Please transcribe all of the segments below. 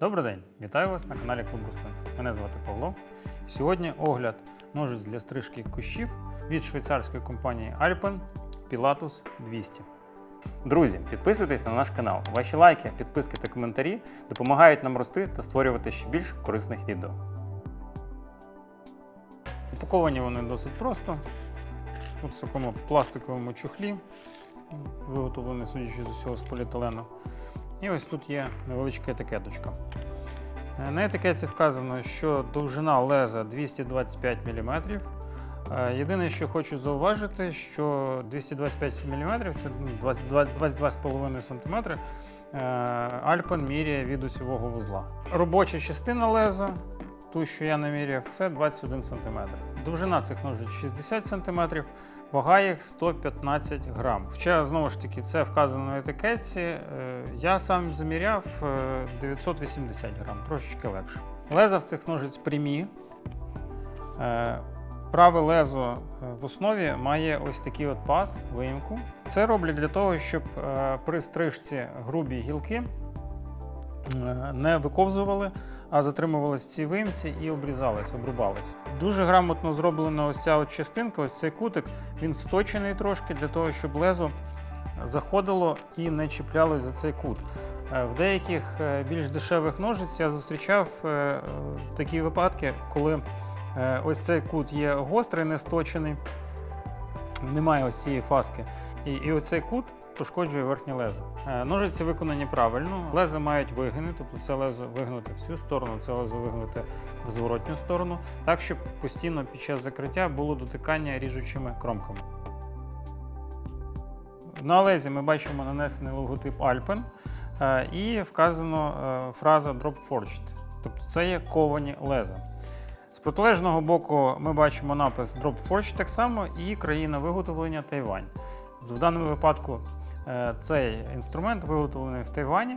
Добрий день! Вітаю вас на каналі Клуб Руслин. Мене звати Павло. Сьогодні огляд ножиць для стрижки кущів від швейцарської компанії Alpen Pilatus 200. Друзі, підписуйтесь на наш канал. Ваші лайки, підписки та коментарі допомагають нам рости та створювати ще більш корисних відео. Упаковані вони досить просто. Тут в такому пластиковому чохлі, виготовлений, судячи з усього, з поліетилену. І ось тут є невеличка етикеточка. Е, На етикетці вказано, що довжина леза 225 мм. Е, Єдине, що хочу зауважити, що 225 мм це ну, 20 22,5 см. Альпен міряє від усього вузла. Робоча частина леза, ту, що я наміряв, це 21 см. Довжина цих ножиць 60 см. Вага їх 115 грам. Хоча, знову ж таки, це вказано на етикетці. Е, Я сам заміряв е, 980 грам, трошечки легше. Леза в цих ножиць прямі. Е, Праве лезо е, в основі має ось такий от паз, виїмку. Це роблять для того, щоб е, при стрижці грубі гілки е, не виковзували, а затримувались в цій виїмці і обрізались, обрубались. Дуже грамотно зроблена ось ця от частинка, ось цей кутик, він сточений трошки для того, щоб лезо заходило і не чіплялось за цей кут. Е, В деяких е, більш дешевих ножиць я зустрічав е, такі випадки, коли ось цей кут є гострий, не сточений, немає ось цієї фаски. І, і оцей кут пошкоджує верхнє лезо. Е, Ножиці виконані правильно. Леза мають вигини, тобто це лезо вигнуте в цю сторону, це лезо вигнуте в зворотню сторону, так щоб постійно під час закриття було дотикання ріжучими кромками. На лезі ми бачимо нанесений логотип Alpen е, і вказано е, фраза Drop Forged, тобто це є ковані леза. З протилежного боку ми бачимо напис Drop Forged так само і країна виготовлення Тайвань. В даному випадку цей інструмент виготовлений в Тайвані,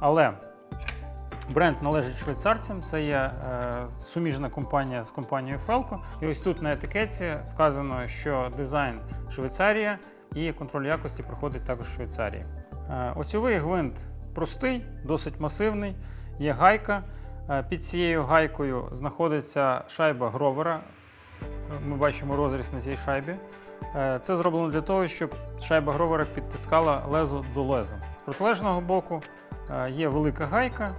але бренд належить швейцарцям. Це є е, суміжна компанія з компанією Felco. І ось тут на етикетці вказано, що дизайн Швейцарія і контроль якості проходить також в Швейцарії. Е, Осьовий гвинт простий, досить масивний, є гайка. Е, Під цією гайкою знаходиться шайба гровера. Е, Ми бачимо розріз на цій шайбі. Е, Це зроблено для того, щоб шайба гровера підтискала лезо до леза. З протилежного боку е, є велика гайка,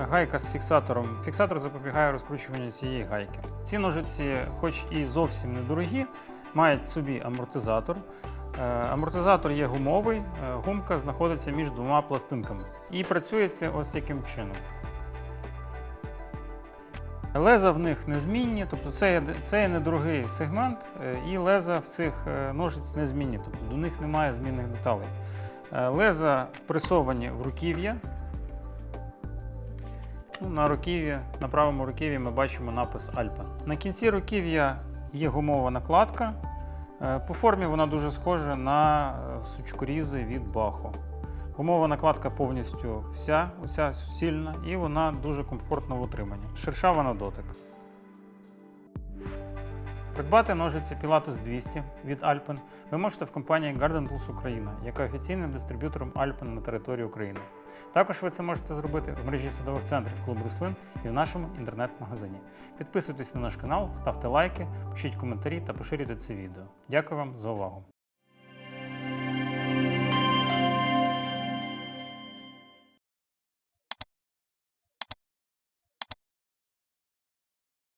е, гайка з фіксатором. Фіксатор запобігає розкручуванню цієї гайки. Ці ножиці, хоч і зовсім недорогі, мають собі амортизатор. Амортизатор є гумовий, гумка знаходиться між двома пластинками. І працює це ось таким чином. Леза в них незмінні, тобто це це є недорогий сегмент, е, і леза в цих е, ножиць незмінні, тобто до них немає змінних деталей. Е, Леза впресовані в руків'я. Ну, на руків'ї, на правому руків'ї ми бачимо напис Alpen. На кінці руків'я є гумова накладка. По формі вона дуже схожа на сучкорізи від Бахо. Гумова накладка повністю вся, уся сильна, і вона дуже комфортна в утриманні. Шершава на дотик. Придбати ножиці Pilatus 200 від Alpen ви можете в компанії Garden Tools Україна, яка офіційним дистриб'ютором Alpen на території України. Також ви це можете зробити в мережі садових центрів клуб Руслин і в нашому інтернет-магазині. Підписуйтесь на наш канал, ставте лайки, пишіть коментарі та поширюйте це відео. Дякую вам за увагу!